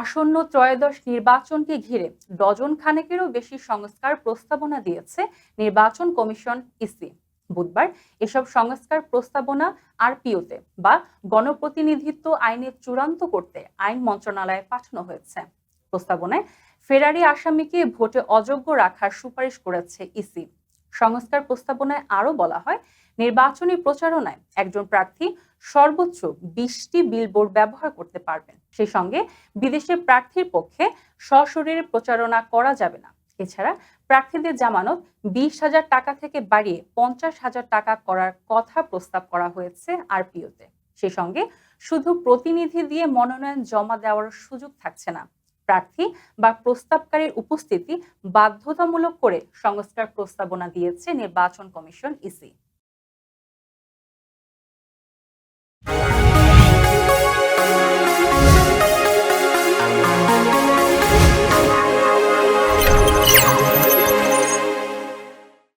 আসন্ন ত্রয়োদশ নির্বাচনকে ঘিরে ডজন খানেকেরও বেশি সংস্কার প্রস্তাবনা দিয়েছে নির্বাচন কমিশন ইসি। বুধবার এসব সংস্কার প্রস্তাবনা আরপিওতে বা গণপ্রতিনিধিত্ব আইনে চূড়ান্ত করতে আইন মন্ত্রণালয়ে পাঠানো হয়েছে। প্রস্তাবনায় ফেরারি আসামিকে ভোটে অযোগ্য রাখার সুপারিশ করেছে ইসি। সংস্কার প্রস্তাবনায় আরও বলা হয়, নির্বাচনী প্রচারণায় একজন প্রার্থী সর্বোচ্চ বিশটি বিলবোর্ড ব্যবহার করতে পারবেন। সেই সঙ্গে বিদেশে প্রার্থীর পক্ষে সশরীরে প্রচারণা করা যাবে না। এছাড়া প্রার্থীদের জামানত বিশ হাজার টাকা থেকে বাড়িয়ে পঞ্চাশ হাজার টাকা করার কথা প্রস্তাব করা হয়েছে আরপিওতে। সেই সঙ্গে শুধু প্রতিনিধি দিয়ে মনোনয়ন জমা দেওয়ার সুযোগ থাকছে না। প্রার্থী বা প্রস্তাবকারীর উপস্থিতি বাধ্যতামূলক করে সংস্কার প্রস্তাবনা দিয়েছে নির্বাচন কমিশন ইসি।